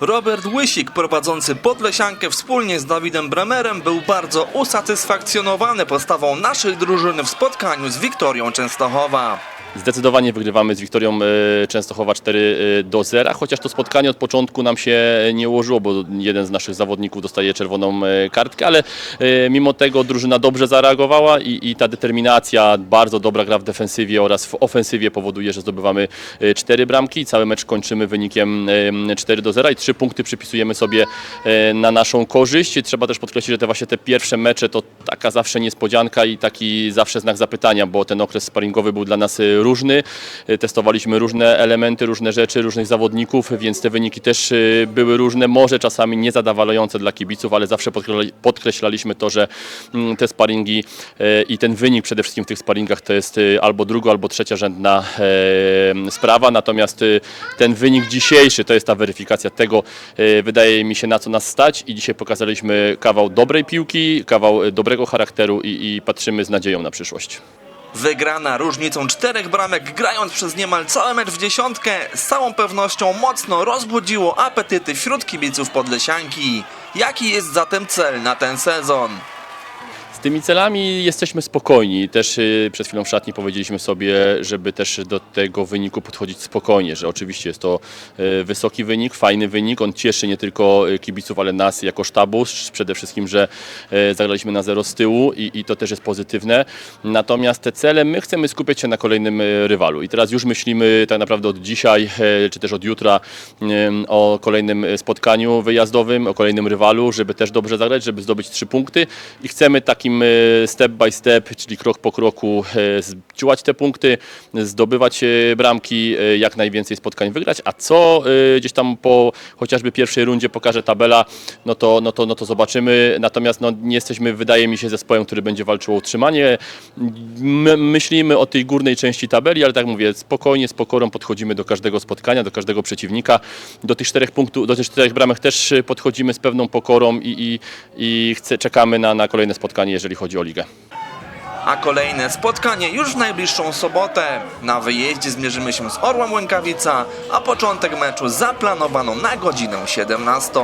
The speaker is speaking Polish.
Robert Łysik, prowadzący Podlesiankę wspólnie z Dawidem Bremerem, był bardzo usatysfakcjonowany postawą naszej drużyny w spotkaniu z Wiktorią Częstochowa. Zdecydowanie wygrywamy z Wiktorią e, Częstochowa 4 do 0, chociaż to spotkanie od początku nam się nie ułożyło, bo jeden z naszych zawodników dostaje czerwoną e, kartkę, ale e, mimo tego drużyna dobrze zareagowała i, i ta determinacja, bardzo dobra gra w defensywie oraz w ofensywie powoduje, że zdobywamy e, cztery bramki. Cały mecz kończymy wynikiem e, 4 do 0 i trzy punkty przypisujemy sobie e, na naszą korzyść. Trzeba też podkreślić, że te właśnie te pierwsze mecze to taka zawsze niespodzianka i taki zawsze znak zapytania, bo ten okres sparingowy był dla nas e, różny. Testowaliśmy różne elementy, różne rzeczy, różnych zawodników, więc te wyniki też e, były różne, może czasami niezadowalające dla kibiców, ale zawsze podkreśla- podkreślaliśmy to, że mm, te sparingi e, i ten wynik przede wszystkim w tych sparingach to jest e, albo drugo, albo trzecia rzędna sprawa, natomiast ten wynik dzisiejszy to jest ta weryfikacja tego, wydaje mi się na co nas stać i dzisiaj pokazaliśmy kawał dobrej piłki, kawał dobrego charakteru i, i patrzymy z nadzieją na przyszłość. Wygrana różnicą czterech bramek, grając przez niemal cały mecz w dziesiątkę, z całą pewnością mocno rozbudziło apetyty wśród kibiców Podlesianki. Jaki jest zatem cel na ten sezon? Z tymi celami jesteśmy spokojni. Też y, przed chwilą w szatni powiedzieliśmy sobie, żeby też do tego wyniku podchodzić spokojnie, że oczywiście jest to y, wysoki wynik, fajny wynik. On cieszy nie tylko y, kibiców, ale nas jako sztabu. Sz- Przede wszystkim, że zagraliśmy na zero z tyłu i, i to też jest pozytywne. Natomiast te cele my chcemy skupiać się na kolejnym rywalu. I teraz już myślimy tak naprawdę od dzisiaj, czy też od jutra o kolejnym spotkaniu wyjazdowym, o kolejnym rywalu, żeby też dobrze zagrać, żeby zdobyć trzy punkty i chcemy takim e, step by step, czyli krok po kroku e, zdziłać te punkty, zdobywać e, bramki, jak najwięcej spotkań wygrać, a co gdzieś tam po chociażby pierwszej rundzie pokaże tabela, no to, no to, no to zobaczymy. Natomiast no, nie jesteśmy, wydaje mi się, zespołem, który będzie walczył o utrzymanie. My, myślimy o tej górnej części tabeli, ale tak mówię, spokojnie, z pokorą podchodzimy do każdego spotkania, do każdego przeciwnika. Do tych czterech punktów, do tych czterech bramek też podchodzimy z pewną pokorą i, i, i chce, czekamy na, na kolejne spotkanie, jeżeli chodzi o ligę. A kolejne spotkanie już w najbliższą sobotę. Na wyjeździe zmierzymy się z Orłem Łękawica, a początek meczu zaplanowano na godzinę 17.